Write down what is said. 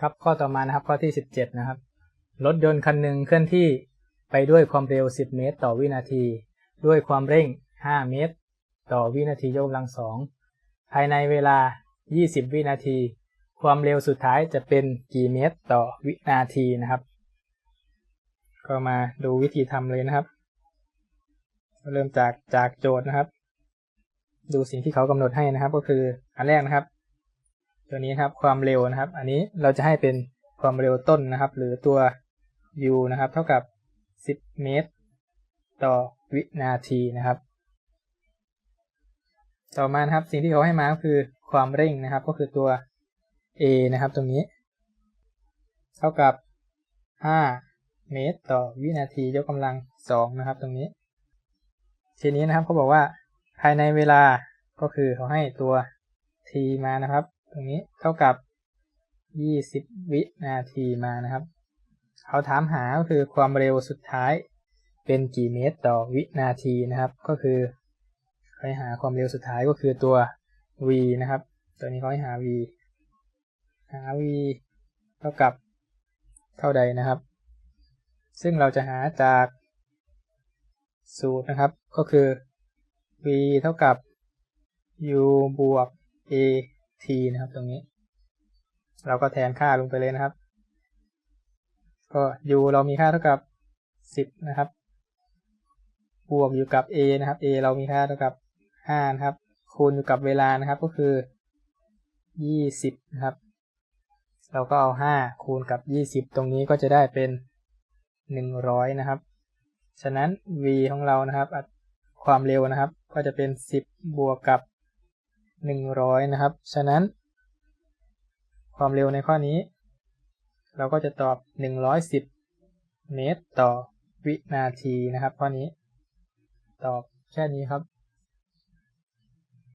ครับข้อต่อมานะครับข้อที่ 17 นะครับ รถยนต์คันหนึ่งเคลื่อนที่ไปด้วยความเร็ว 10 เมตร ต่อวินาที ด้วยความเร่ง 5 เมตร ต่อวินาทียกกำลังสองภายในเวลา 20 วินาที ความเร็วสุดท้ายจะเป็นกี่เมตร ต่อวินาทีนะครับ ก็มาดูวิธีทำเลยนะครับ เริ่มจากจากโจทย์นะครับ ดูสิ่งที่เขากำหนดให้นะครับ ก็คืออันแรกนะครับ ตัวนี้ครับความเร็วนะครับ อันนี้เราจะให้เป็นความเร็วต้นนะครับ หรือตัว u นะครับ เท่ากับ 10 เมตร ต่อวินาทีนะครับ ต่อมานะครับสิ่งที่เขาให้มาก็คือความเร่งนะครับ ก็คือตัว a นะครับ ตรงนี้ เท่ากับ 5 เมตร ต่อวินาทียกกำลัง 2 นะครับ ตรงนี้ ทีนี้นะครับเขาบอกว่าภายในเวลาก็คือเขาให้ตัว t มานะครับ ตรงนี้เท่ากับ20วินาทีมานะครับ เขาถามหาก็คือความเร็วสุดท้ายเป็นกี่เมตรต่อวินาทีนะครับ ก็คือเขาให้หาความเร็วสุดท้ายก็คือตัว v นะครับ ตัวนี้เขาให้หา v หา v เท่ากับเท่าใดนะครับ ซึ่งเราจะหาจากสูตรนะครับ ก็คือ v เท่ากับ u บวก a t นะครับ ตรงนี้ เราก็แทนค่าลงไปเลยนะครับ ก็ u เรามีค่าเท่ากับ 10 นะครับ บวกอยู่กับ a นะครับ a เรามีค่าเท่ากับ 5 นะครับ คูณอยู่กับเวลานะครับ ก็คือ 20 นะครับ เราก็เอา 5 คูณกับ 20 ตรงนี้ก็จะได้เป็น 100 นะครับ ฉะนั้น v ของเรานะครับ ความเร็วนะครับ ก็จะเป็น 10 บวกกับ 100 นะครับ ฉะนั้น ความเร็วในข้อนี้ เราก็จะตอบ 110 เมตรต่อวินาทีนะครับ ข้อนี้ ตอบแค่นี้ครับ